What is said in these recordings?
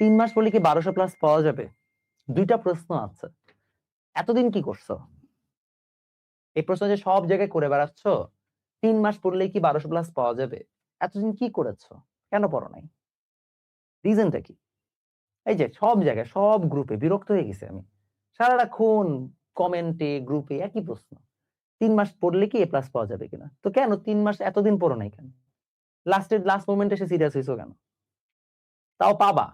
তিন মাস পড়লে কি বারোশো প্লাস পাওয়া যাবে? দুইটা প্রশ্ন আছে। এতদিন কি করছ? এই প্রশ্ন যে সব জায়গায় করে বেড়াচ্ছ, তিন মাস পড়লেই কি বারোশো প্লাস পাওয়া যাবে? এতদিন কি করেছ? কেন পড়ো নাই? রিজনটা কি? এই যে সব জায়গায়, সব গ্রুপে বিরক্ত হয়ে গেছে আমি। সারাক্ষণ কমেন্টে গ্রুপে একই প্রশ্ন। তিন মাস পড়লে কি এ প্লাস পাওয়া যাবে কিনা? তো কেন তিন মাস এতদিন পড়ো নাই কেন? লাস্টের লাস্ট মোমেন্টে এসে সিরিয়াস হয়েছো কেন? তাও পাবা।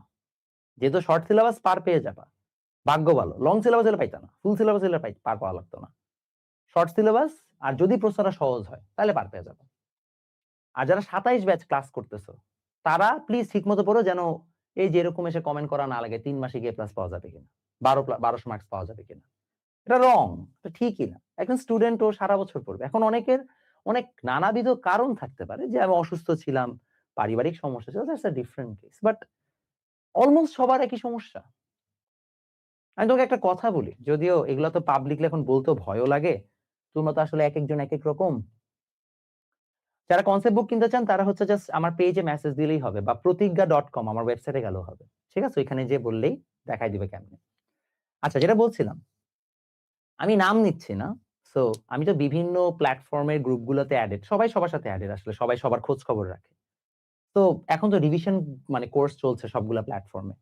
যেহেতু শর্ট সিলেবাস পার পেয়ে যাবা। ভাগ্য ভালো। লং সিলেবাস হলে পাইতা না। ফুল সিলেবাস হলে পাই পার পাওয়া লাগতো না। শর্ট সিলেবাস আর যদি প্রশ্নটা সহজ হয়, তাহলে পার পেয়ে যাবে। আর যারা সাতাইশ ব্যাচ ক্লাস করতেছো, তারা প্লিজ ঠিক মতো পড়ো যেন এই যে এরকম এসে কমেন্ট করা না লাগে, তিন মাসে গিয়ে প্লাস পাওয়া যাবে কিনা। বারো বারোশো মার্কস পাওয়া যাবে কিনা। এটা রং এটা ঠিকই না। একজন স্টুডেন্ট ও সারা বছর পড়বে। এখন অনেকের অনেক নানাবিধ কারণ থাকতে পারে যে, আমি অসুস্থ ছিলাম, পারিবারিক সমস্যা ছিল that's a different case but almost সবার একই সমস্যা। আমি তোকে একটা কথা বলি, যদিও এগুলো তো পাবলিকলি এখন বলতেও ভয়ও লাগে, তোমরা তো আসলে এক একজন এক এক রকম। যারা কনসেপ্ট বুক কিনতে চান, তারা হচ্ছে জাস্ট আমার পেজে মেসেজ দিলেই হবে বা প্রতিজ্ঞা ডট কম আমার ওয়েবসাইটে গেলেও হবে। ঠিক আছে? ওইখানে যে বললেই দেখাই দিবে কেমনে। আচ্ছা যেটা বলছিলাম, আমি নাম নিচ্ছি না সো আমি তো বিভিন্ন প্ল্যাটফর্মের গ্রুপগুলোতে অ্যাডেড সবাই সবার সাথে অ্যাডেড আসলে, সবাই সবার খোঁজ খবর রাখে। তো এখন তো রিভিশন মানে কোর্স চলছে সবগুলা প্ল্যাটফর্মে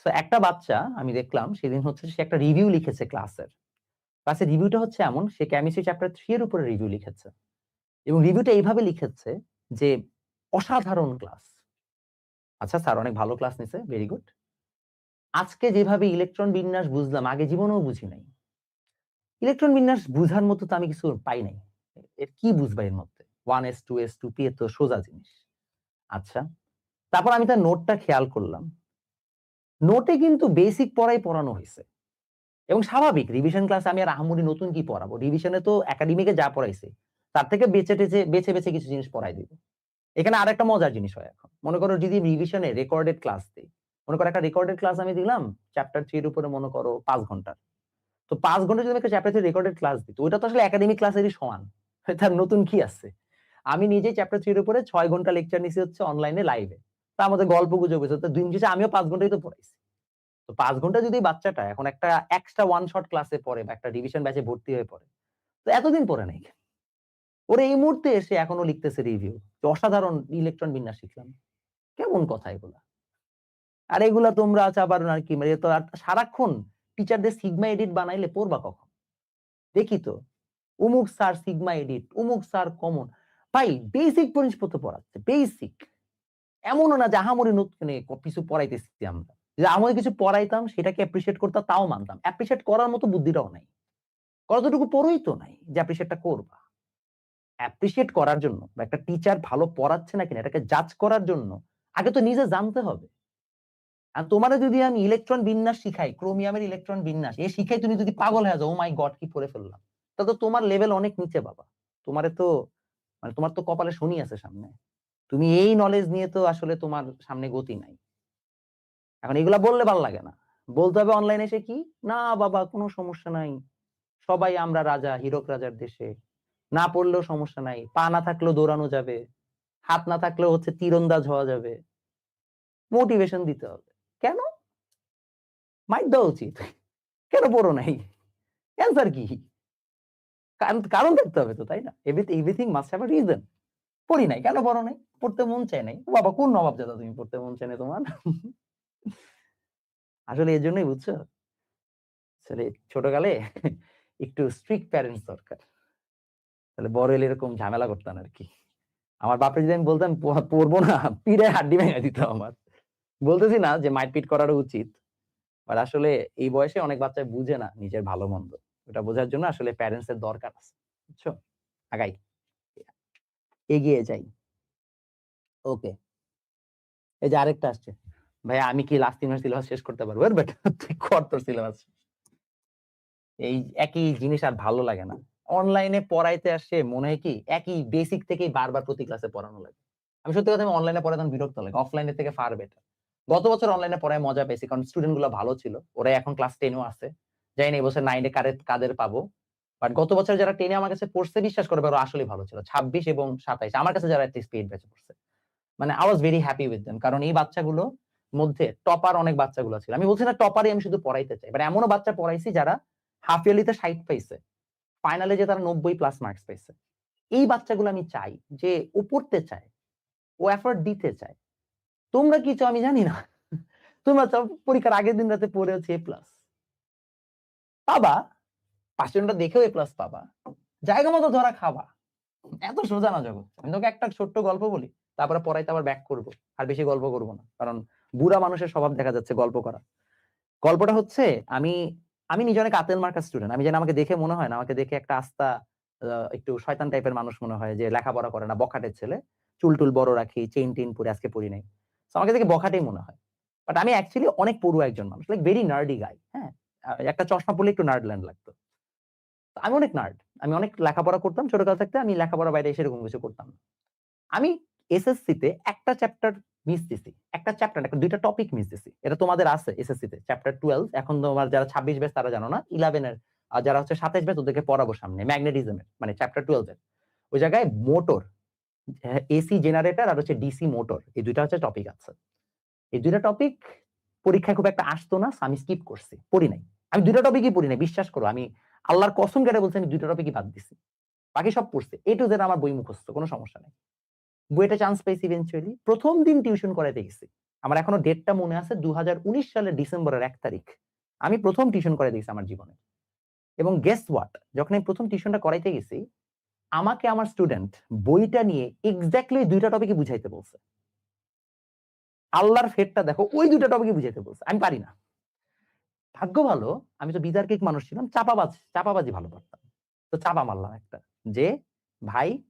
সো একটা বাচ্চা আমি দেখলাম, সেদিন হচ্ছে সে একটা রিভিউ লিখেছে ক্লাসের ক্লাসের রিভিউটা হচ্ছে এমন, সে কেমিস্ট্রি চ্যাপ্টার থ্রি এর উপরে রিভিউ লিখেছে। এবং রিভিউটা এইভাবে লিখেছে যে, অসাধারণ ক্লাস আচ্ছা স্যার অনেক ভালো ক্লাস নিছে ভেরি গুড আজকে যেভাবে ইলেকট্রন বিন্যাস বুঝলাম, আগে জীবনেও বুঝি নাই। ইলেকট্রন বিন্যাস বুঝার মতো তো আমি কিছু পাই নাই। এর কি বুঝবা এর মধ্যে? One S two S two P এর তো সোজা জিনিস। আচ্ছা তারপর আমি তার নোটটা খেয়াল করলাম। নোটে কিন্তু বেসিক পড়াই পড়ানো হয়েছে। এবং স্বাভাবিক রিভিশন ক্লাসে আমি আর আহমুরি নতুন কি পড়াবো? রিভিশনে তো একাডেমিকে যা পড়াইছে, তার থেকে বেছে টেছে, বেছে বেছে কিছু জিনিস পড়াই দিব। এখানে আর একটা মজার জিনিস হয় এখন। মনে করো যদি রিভিশনে রেকর্ডেড ক্লাস দিই, মনে করো একটা রেকর্ডেড ক্লাস আমি দিলাম চ্যাপ্টার থ্রির উপরে মনে করো পাঁচ ঘণ্টার তো পাঁচ ঘণ্টা যদি আমি একটা চ্যাপ্টার থ্রি রেকর্ডেড ক্লাস দিই, তো ওটা তো আসলে একাডেমিক ক্লাসেরই সমান। তার নতুন কি আছে? আমি নিজে চ্যাপ্টার থ্রির উপরে ছয় ঘণ্টা লেকচার নিছি হচ্ছে অনলাইনে লাইভে তার মধ্যে গল্প গুজব হয়েছে। তো দিন শেষে আমিও পাঁচ ঘন্টাই তো পড়াইছি। তো পাঁচ ঘণ্টা যদি বাচ্চাটা এখন একটা এক্সট্রা ওয়ান শট ক্লাসে পড়ে বা একটা ডিভিশন ব্যাচে ভর্তি হয়ে পড়ে, তো এতদিন পড়ে নাই ওরা এই মুহূর্তে এসে এখনও লিখতেছে রিভিউ অসাধারণ ইলেকট্রন বিন্যাস শিখলাম। কেমন কথা এগুলা? আর এগুলা তোমরা আছে আবার আর কি মানে তো আর সারাক্ষণ টিচারদের সিগমা এডিট বানাইলে পড়বা কখন? দেখি তো। উমুক স্যার সিগমা এডিট উমুক স্যার কমন বেসিক জিনিসপত্র পড়াচ্ছে বেসিক এমনও না যে আহামরি নতুন কিছু পড়াইতেছি আমরা। যে কিছু পড়াইতাম, সেটাকে অ্যাপ্রিসিয়েট করতাম, তাও মানতাম। অ্যাপ্রিসিয়েট করার মতো বুদ্ধিটাও নাই। কতটুকু পড়ই তো নাই যে অ্যাপ্রিসিয়েটটা করবা। অ্যাপ্রিসিয়েট করার জন্য একটা টিচার ভালো পড়াচ্ছে না কিনা, এটাকে জাজ করার জন্য আগে তো নিজে জানতে হবে। আর তোমার যদি আমি ইলেকট্রন বিন্যাস শিখাই ক্রোমিয়ামের ইলেকট্রন বিন্যাস, এ শিখাই তুমি যদি পাগল হয়ে যাও মাই গড কি পড়ে ফেললাম। তা তো তোমার লেভেল অনেক নিচে বাবা। তোমারে তো মানে তোমার তো কপালে শনি আছে সামনে। তুমি এই নলেজ নিয়ে তো আসলে তোমার সামনে গতি নাই। এখন এগুলা বললে ভালো লাগে না। বলতে হবে অনলাইনে এসে কি? না বাবা, কোনো সমস্যা নাই। সবাই আমরা রাজা, হিরক রাজার দেশে। না পড়লেও সমস্যা নাই। পা না থাকলেও দৌড়ানো যাবে। হাত না থাকলেও হচ্ছে তীরন্দাজ হওয়া যাবে। মোটিভেশন দিতে হবে। কেন? মাইক দেওয়া উচিত। কেন পড়ো নাই? অ্যান্সার কি? কারণ কারণ দেখতে হবে তো, তাই না? এভরিথিং মাস্ট হ্যাভ রিজন পড়ি নাই, কেন পড়ো নাই? পড়তে মন চায় নাই। বাবা, কোন নবাব জাদা তুমি পড়তে মন চায় না তোমার? আসলে এই জন্যই বুঝছ? ছোটকালে একটু স্ট্রিক্ট প্যারেন্টস দরকার। তাহলে বড় এলে এরকম ঝামেলা করতাম আর কি। আমার বাপরে যদি আমি বলতাম পড়ব না পিড়ে হাড্ডি ভেঙে দিত আমার। বলতেছি না যে মাইট পিট করারও উচিত। বাট আসলে এই বয়সে অনেক বাচ্চা বুঝে না নিজের ভালো মন্দ। ওটা বোঝার জন্য আসলে প্যারেন্টস এর দরকার আছে, বুঝছ? আগাই। এগিয়ে যাই। ওকে। এই যে আরেকটা আসছে। ভাই আমি কি লাস্ট তিন মাস সিলেবাস শেষ করতে পারব? বেটা, তুই কর তোর সিলেবাস এই একই জিনিস আর ভালো লাগে না। অনলাইনে পড়াইতে আসে, মনে হয় কি, একই বেসিক থেকেই বারবার প্রতি ক্লাসে পড়ানো লাগে। আমি সত্যি কথা আমি অনলাইনে পড়ে তখন বিরক্ত লাগে। অফলাইনের থেকে ফার বেটার গত বছর অনলাইনে পড়ায় মজা পেয়েছি, কারণ স্টুডেন্টগুলো ভালো ছিল। ওরা এখন ক্লাস টেনও আছে। যাই না এবছর নাইনে কাদের কাদের পাবো। বাট গত বছর যারা টেনে আমার কাছে পড়ছে, বিশ্বাস করবে, ওরা আসলে ভালো ছিল। ছাব্বিশ এবং সাতাইশ, আমার কাছে যারা অ্যাটলিস্ট পেইড ব্যাচে পড়ছে। মানে I was very happy with them কারণ এই বাচ্চাগুলো মধ্যে টপার অনেক বাচ্চাগুলো ছিল। আমি বলছি না টপারই আমি শুধু পড়াইতে চাই এবার এমনও বাচ্চা পড়াইছি যারা হাফ ইয়ারলিতে ষাট পাইছে। ফাইনালে যে তারা নব্বই প্লাস মার্কস পাইছে। এই বাচ্চাগুলো আমি চাই যে ও পড়তে চায়, ও এফোর্ট দিতে চায়। তোমরা কি চাও আমি জানি না। তোমরা চাও পরীক্ষার আগের দিন রাতে পড়ে হচ্ছে এ প্লাস পাবা পার্সেন্টটা দেখেও এ প্লাস পাবা। জায়গা মতো ধরা খাবা। এত সোজা না জগৎ। আমি তোকে একটা ছোট্ট গল্প বলি তারপরে পড়াইতে আবার ব্যাক করব। আর বেশি গল্প করব না কারণ বুড়া মানুষের স্বভাব দেখা যাচ্ছে গল্প করা। গল্পটা হচ্ছে আমি আমি নিজে অনেক আতেল মার্কা স্টুডেন্ট আমি যেন আমাকে দেখে মনে হয় না আমাকে দেখে একটা আস্তা আহ, একটু শয়তান টাইপের মানুষ মনে হয় যে লেখাপড়া করে না বখাটের ছেলে। চুল টুল বড় রাখি চেইন টেইন পরে আজকে পড়ি নাই। আমাকে দেখে বখাটেই মনে হয়। বাট আমি অ্যাকচুয়ালি অনেক পড়ুয়া একজন মানুষ লাইক ভেরি নার্ডি গাই হ্যাঁ? একটা চশমা পরলে একটু নার্ড ল্যান্ড লাগতো। আমি অনেক নার্ড আমি অনেক লেখাপড়া করতাম ছোটকাল থাকতে, আমি লেখাপড়া বাইরে সেরকম কিছু করতাম আমি এসএসসি তে একটা চ্যাপ্টার মিস দিছি, একটা চ্যাপ্টার একটা দুইটা টপিক মিস দিছি, এটা তোমাদের আছে এসএসসি তে চ্যাপ্টার টুয়েলভ এখন তোমার যারা ছাব্বিশ ব্যাচ তারা জানো না ইলেভেনের আর যারা হচ্ছে সাতাইশ ব্যাচ ওদেরকে পড়াবো সামনে ম্যাগনেটিজমের মানে চ্যাপ্টার টুয়েলভ এর। ওই জায়গায় মোটর এসি জেনারেটর আর হচ্ছে ডিসি মোটর এই দুইটা হচ্ছে টপিক আছে। এই দুইটা টপিক পরীক্ষায় খুব একটা আসতো না আমি স্কিপ করছি, পড়ি নাই। আমি দুইটা টপিকই পড়ি নাই, বিশ্বাস করো, আমি আল্লাহর কসম কেটে বলছি, আমি দুইটা টপিকই বাদ দিছি। বাকি সব পড়ছে এ টু জেড আমার বই মুখস্থ কোনো সমস্যা নেই। বইটা চান্স পেয়েছি ইভেনচুয়ালি প্রথম দিন টিউশন করাইতে গেছি। আমার এখনও ডেটটা মনে আছে দু সালের ডিসেম্বরের এক তারিখ। আমি প্রথম টিউশন করাইতে গেছি আমার জীবনে। এবং গেস হোয়াট যখন আমি প্রথম টিউশনটা করাইতে গেছি, আমাকে আমার স্টুডেন্ট বইটা নিয়ে এক্স্যাক্টলি দুইটা টপিকে বুঝাইতে বলছে। আল্লাহর ফেরটা দেখো, ওই দুইটা টপিকে বুঝাইতে বলছে। আমি পারি না। ভাগ্য ভালো, আমি তো বিতার্কিক মানুষ ছিলাম, চাপাবাজ, চাপাবাজি ভালো পারতাম তো চাপা মারলাম একটা। যে, ভাই,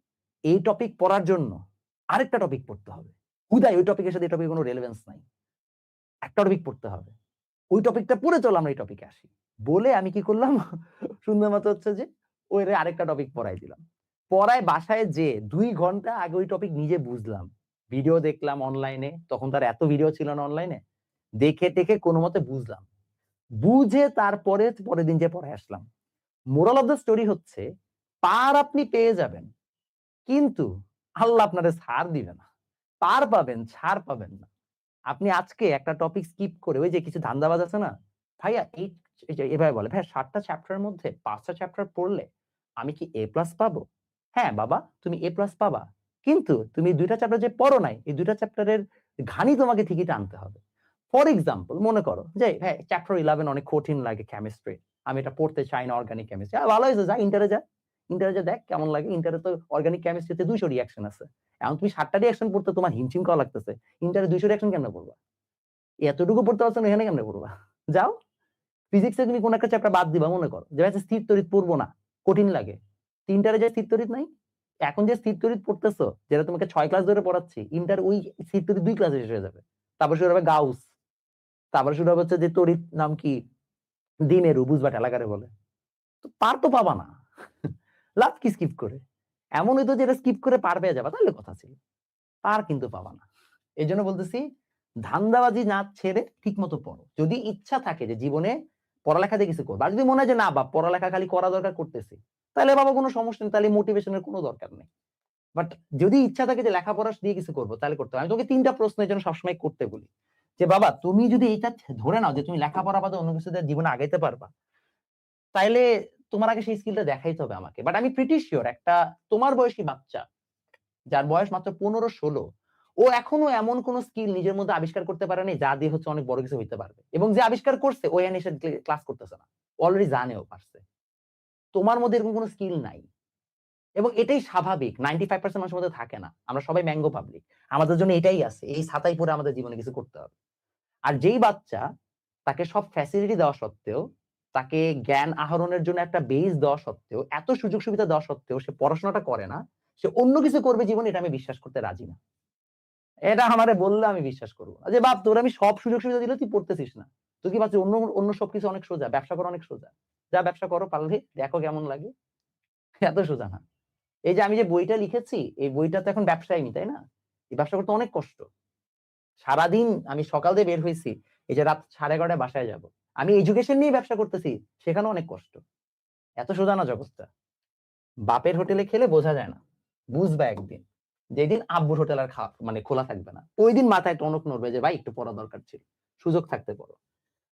এই টপিক পড়ার জন্য আরেকটা টপিক পড়তে হবে। হুদাই, ওই টপিকের সাথে এই টপিকের কোনো রেলেভেন্স নাই। একটা টপিক পড়তে হবে। ওই টপিকটা পড়ে চলো, আমরা এই টপিকে আসি। বলে আমি কি করলাম? সুন্দর মতো হচ্ছে যে ওই আরেকটা টপিক পড়াই দিলাম। পড়ায় বাসায় যে দুই ঘণ্টা আগে ওই টপিক নিজে বুঝলাম। ভিডিও দেখলাম অনলাইনে তখন তার এত ভিডিও ছিল না অনলাইনে দেখে টেখে কোনো মতে বুঝলাম। বুঝে তারপরে, পরের দিন যে পড়ে আসলাম। মোরাল অফ দ্য স্টোরি হচ্ছে, পার আপনি পেয়ে যাবেন, কিন্তু আল্লাহ আপনারে ছাড় দিবে না। পার পাবেন, ছাড় পাবেন না। আপনি আজকে একটা টপিক স্কিপ করে, ওই যে কিছু ধান্দাবাজ আছে না, ভাইয়া, এই এভাবে বলে, ভাইয়া, সাতটা চ্যাপ্টারের মধ্যে পাঁচটা চ্যাপ্টার পড়লে আমি কি এ প্লাস পাবো? হ্যাঁ বাবা, তুমি এ প্লাস পাবা, কিন্তু তুমি দুইটা চ্যাপ্টার যে পড়ো নাই, এই দুইটা চ্যাপ্টারের ঘানি তোমাকে ঠিকই টানতে হবে। ফর এক্সাম্পল মনে করো যে হ্যাঁ চ্যাপ্টার ইলেভেন অনেক কঠিন লাগে কেমিস্ট্রি আমি এটা পড়তে চাই না অর্গানিক কেমিস্ট্রি ভালো হয়েছে, যা ইন্টারে যা ইন্টারে যা দেখ কেমন লাগে। ইন্টারে তো অর্গানিক কেমিস্ট্রিতে দুইশো রিয়াকশন আছে। এখন তুমি সাতটা রিয়াকশন পড়তে তোমার হিমশিম করা লাগতেছে। ইন্টারে দুইশো রিয়াকশন কেমনে পড়বা? এতটুকু পড়তে পারছ না, এখানে কেমনে পড়বা? যাও। ফিজিক্সে তুমি কোন একটা চ্যাপ্টার বাদ দিবা, মনে করো। যে হচ্ছে স্থির তরিত পড়ব না, কঠিন লাগে। তিনটারে যে, স্থির তরিত নাই? এখন যে, স্থির তরিত পড়তেছো, যেটা তোমাকে ছয় ক্লাস ধরে পড়াচ্ছি ইন্টার ওই স্থির তরিত দুই ক্লাসে শেষ হয়ে যাবে। তারপর শুরু হবে গাউস। তারপর শুরু হচ্ছে যে তড়িৎ নাম কি? দিমেরু বুঝবা টেলাকারে বলে। তো পার তো পাবা না। লাভ কি স্কিপ করে? এমন হইতো যেটা স্কিপ করে পার পেয়ে যাবা, তাহলে কথা ছিল। পার কিন্তু পাবা না। এই জন্য বলতেছি, ধান্দাবাজি না ছেড়ে ঠিক মতো পড়ো। যদি ইচ্ছা থাকে যে জীবনে পড়ালেখা দিয়ে কিছু করব, আর যদি মনে হয় যে না বা পড়ালেখা খালি করা দরকার করতেছি, তাহলে বাবা কোনো সমস্যা নেই, তাহলে মোটিভেশনের কোনো দরকার নেই। বাট যদি ইচ্ছা থাকে যে লেখাপড়া দিয়ে কিছু করব, তাহলে করতে হবে। আমি তোকে তিনটা প্রশ্নের জন্য সবসময় করতে বলি। যে বাবা, তুমি যদি এটা ধরে নাও যে তুমি লেখাপড়া বাদে অন্য কিছু জীবনে আগাইতে পারবা, তাইলে তোমার আগে সেই স্কিলটা দেখাইতে হবে আমাকে। বাট আমি প্রিটি শিওর একটা, তোমার বয়সী বাচ্চা, যার বয়স মাত্র পনেরো ষোলো, ও এখনও এমন কোন স্কিল নিজের মধ্যে আবিষ্কার করতে পারেনি যা দিয়ে হচ্ছে অনেক বড় কিছু হইতে পারবে। এবং যে আবিষ্কার করছে ওই এনে ক্লাস করতেছে না। অলরেডি জানেও পারছে। তোমার মধ্যে এরকম কোনো স্কিল নাই। এবং এটাই স্বাভাবিক। নাইনটি ফাইভ পার্সেন্ট মানুষের মধ্যে থাকে না। আমরা সবাই ম্যাঙ্গো পাবলিক আমাদের জন্য এটাই আছে। এই ছাতাই পরে আমাদের জীবনে কিছু করতে হবে। আর যেই বাচ্চা তাকে সব ফ্যাসিলিটি দেওয়া সত্ত্বেও, তাকে জ্ঞান আহরণের জন্য একটা বেস দেওয়া সত্ত্বেও, এত সুযোগ সুবিধা দেওয়া সত্ত্বেও সে পড়াশোনাটা করে না, সে অন্য কিছু করবে জীবনে, এটা আমি বিশ্বাস করতে রাজি না। এটা আমারে বললে আমি বিশ্বাস করব যে বাপ, তোর আমি সব সুযোগ সুবিধা দিলে তুই পড়তেছিস না। তুই কি ভাবছিস অন্য অন্য সবকিছু অনেক সোজা? ব্যবসা করা অনেক সোজা। যা ব্যবসা করো, পারলে দেখো কেমন লাগে। এত সোজা না। এই যে আমি যে বইটা লিখেছি, এই বইটা তো এখন ব্যবসায়ী তাই না? এই ব্যবসা করতে অনেক কষ্ট। সারাদিন আমি সকাল দিয়ে বের হয়েছি, এই যে রাত সাড়ে এগারোটায় বাসায় যাব। আমি এডুকেশন নিয়ে ব্যবসা করতেছি সেখানে অনেক কষ্ট। এত সোজা না জগৎটা বাপের হোটেলে খেলে বোঝা যায় না। বুঝবা একদিন, যেদিন আব্বুর হোটেল আর খাওয়া মানে খোলা থাকবে না ওই দিন মাথায় টনক নড়বে যে, ভাই, একটু পড়া দরকার ছিল। সুযোগ থাকতে পড়ো